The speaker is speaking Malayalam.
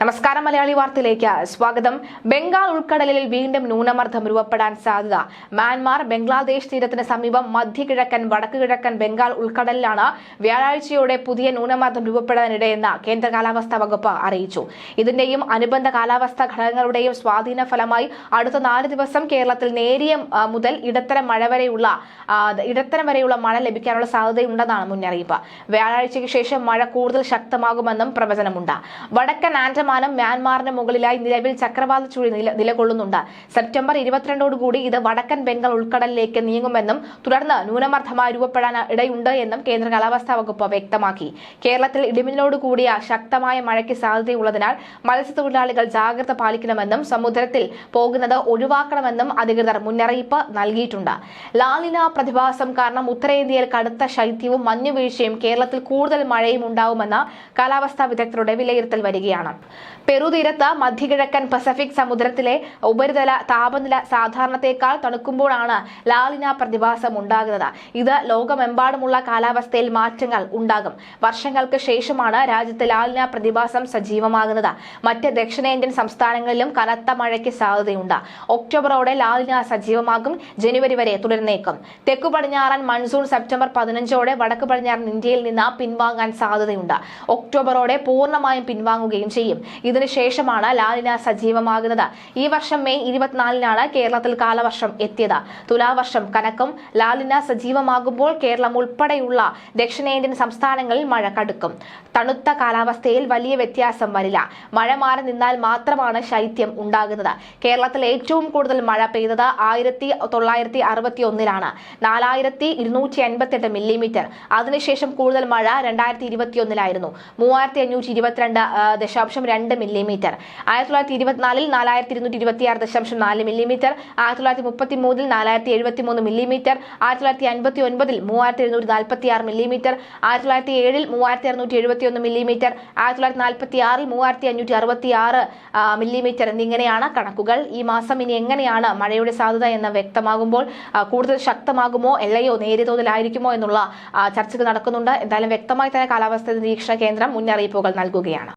നമസ്കാരം മലയാളി വാർത്തയിലേക്ക് സ്വാഗതം. ബംഗാൾ ഉൾക്കടലിൽ വീണ്ടും ന്യൂനമർദ്ദം രൂപപ്പെടാൻ സാധ്യത. മ്യാൻമാർ ബംഗ്ലാദേശ് തീരത്തിന് സമീപം മധ്യകിഴക്കൻ വടക്ക് കിഴക്കൻ ബംഗാൾ ഉൾക്കടലിലാണ് വ്യാഴാഴ്ചയോടെ പുതിയ ന്യൂനമർദ്ദം രൂപപ്പെടാനിടയെന്ന് കേന്ദ്ര കാലാവസ്ഥാ വകുപ്പ് അറിയിച്ചു. ഇതിന്റെയും അനുബന്ധ കാലാവസ്ഥാ ഘടകങ്ങളുടെയും സ്വാധീന ഫലമായി അടുത്ത നാല് ദിവസം കേരളത്തിൽ നേരിയ മുതൽ ഇടത്തരം മഴ വരെയുള്ള ഇടത്തരം വരെയുള്ള മഴ ലഭിക്കാനുള്ള സാധ്യതയുണ്ടെന്നാണ് മുന്നറിയിപ്പ്. വ്യാഴാഴ്ചയ്ക്ക് ശേഷം മഴ കൂടുതൽ ശക്തമാകുമെന്നും പ്രവചനമുണ്ട്. വടക്കൻ ആൻഡമാനും മ്യാൻമാറിന് മുകളിലായി നിലവിൽ ചക്രവാത ചുഴി നില നിലകൊള്ളുന്നുണ്ട്. സെപ്റ്റംബർ ഇരുപത്തിരണ്ടോടുകൂടി ഇത് വടക്കൻ ബംഗാൾ ഉൾക്കടലിലേക്ക് നീങ്ങുമെന്നും തുടർന്ന് ന്യൂനമർദ്ദമായി രൂപപ്പെടാൻ ഇടയുണ്ട് എന്നും കേന്ദ്ര കാലാവസ്ഥാ വകുപ്പ് വ്യക്തമാക്കി. കേരളത്തിൽ ഇടിമിന്നലോട് കൂടിയ ശക്തമായ മഴയ്ക്ക് സാധ്യതയുള്ളതിനാൽ മത്സ്യത്തൊഴിലാളികൾ ജാഗ്രത പാലിക്കണമെന്നും സമുദ്രത്തിൽ പോകുന്നത് ഒഴിവാക്കണമെന്നും അധികൃതർ മുന്നറിയിപ്പ് നൽകിയിട്ടുണ്ട്. ലാലിന പ്രതിഭാസം കാരണം ഉത്തരേന്ത്യയിൽ കടുത്ത ശൈത്യവും മഞ്ഞുവീഴ്ചയും കേരളത്തിൽ കൂടുതൽ മഴയും ഉണ്ടാവുമെന്ന് കാലാവസ്ഥാ വിദഗ്ധരുടെ വിലയിരുത്തൽ വരികയാണ്. പെറു തീരത്ത് മധ്യകിഴക്കൻ പസഫിക് സമുദ്രത്തിലെ ഉപരിതല താപനില സാധാരണത്തേക്കാൾ തണുക്കുമ്പോഴാണ് ലാലിന പ്രതിഭാസം ഉണ്ടാകുന്നത്. ഇത് ലോകമെമ്പാടുമുള്ള കാലാവസ്ഥയിൽ മാറ്റങ്ങൾ ഉണ്ടാകും. വർഷങ്ങൾക്ക് ശേഷമാണ് രാജ്യത്ത് ലാലിന പ്രതിഭാസം സജീവമാകുന്നത്. മറ്റ് ദക്ഷിണേന്ത്യൻ സംസ്ഥാനങ്ങളിലും കനത്ത മഴയ്ക്ക് സാധ്യതയുണ്ട്. ഒക്ടോബറോടെ ലാലിന സജീവമാകും ജനുവരി വരെ തുടർന്നേക്കും. തെക്കു പടിഞ്ഞാറൻ മൺസൂൺ സെപ്റ്റംബർ പതിനഞ്ചോടെ വടക്ക് പടിഞ്ഞാറൻ ഇന്ത്യയിൽ നിന്ന് പിൻവാങ്ങാൻ സാധ്യതയുണ്ട്. ഒക്ടോബറോടെ പൂർണമായും പിൻവാങ്ങുകയും ചെയ്യും. ഇതിനുശേഷമാണ് ലാലിന സജീവമാകുന്നത്. ഈ വർഷം മെയ് ഇരുപത്തിനാലിനാണ് കേരളത്തിൽ കാലവർഷം എത്തിയത്. തുലാവർഷം കനക്കും. ലാലിന സജീവമാകുമ്പോൾ കേരളം ഉൾപ്പെടെയുള്ള ദക്ഷിണേന്ത്യൻ സംസ്ഥാനങ്ങളിൽ മഴ കടുക്കും. തണുത്ത കാലാവസ്ഥയിൽ വലിയ വ്യത്യാസം വരില്ല. മഴ മാറി നിന്നാൽ മാത്രമാണ് ശൈത്യം ഉണ്ടാകുന്നത്. കേരളത്തിൽ ഏറ്റവും കൂടുതൽ മഴ പെയ്തത് ആയിരത്തി തൊള്ളായിരത്തി അറുപത്തി ഒന്നിലാണ് നാലായിരത്തി ഇരുന്നൂറ്റി എൺപത്തെട്ട് മില്ലിമീറ്റർ. അതിനുശേഷം കൂടുതൽ മഴ രണ്ടായിരത്തി ഇരുപത്തിയൊന്നിലായിരുന്നു. മൂവായിരത്തി അഞ്ഞൂറ്റി ഇരുപത്തിരണ്ട് ദശാംശം രണ്ട് മില്ലിമീറ്റർ. ആയിരത്തി തൊള്ളായിരത്തി ഇരുപത്തിനാലിൽ നാലായിരത്തി ഇരുന്നൂറ്റി ഇരുപത്തിയാറ് ദശാംശം നാല് മില്ലിമീറ്റർ. ആയിരത്തി തൊള്ളായിരത്തി മുപ്പത്തി മൂന്നിൽ നാലായിരത്തി എഴുപത്തി മൂന്ന് മില്ലിമീറ്റർ. ആയിരത്തി തൊള്ളായിരത്തി അൻപത്തി ഒൻപതിൽ മൂവായിരത്തി എഴുന്നൂറ്റി നാൽപ്പത്തി ആറ് മില്ലിമീറ്റർ. ആയിരത്തി തൊള്ളായിരത്തി ഏഴിൽ മൂവായിരത്തി അറുന്നൂറ്റി എഴുപത്തി ഒന്ന് മില്ലിമീറ്റർ. ആയിരത്തി തൊള്ളായിരത്തി നാൽപ്പത്തി ആറിൽ മൂവായിരത്തി അഞ്ഞൂറ്റി അറുപത്തി ആറ് മില്ലിമീറ്റർ എന്നിങ്ങനെയാണ് കണക്കുകൾ. ഈ മാസം ഇനി എങ്ങനെയാണ് മഴയുടെ സാധ്യത എന്ന് വ്യക്തമാകുമ്പോൾ കൂടുതൽ ശക്തമാകുമോ എല്ലയോ നേരിയ തോതിലായിരിക്കുമോ എന്നുള്ള ചർച്ചകൾ നടക്കുന്നുണ്ട്. എന്തായാലും വ്യക്തമായി തന്നെ കാലാവസ്ഥ നിരീക്ഷണ കേന്ദ്രം മുന്നറിയിപ്പുകൾ നൽകുകയാണ്.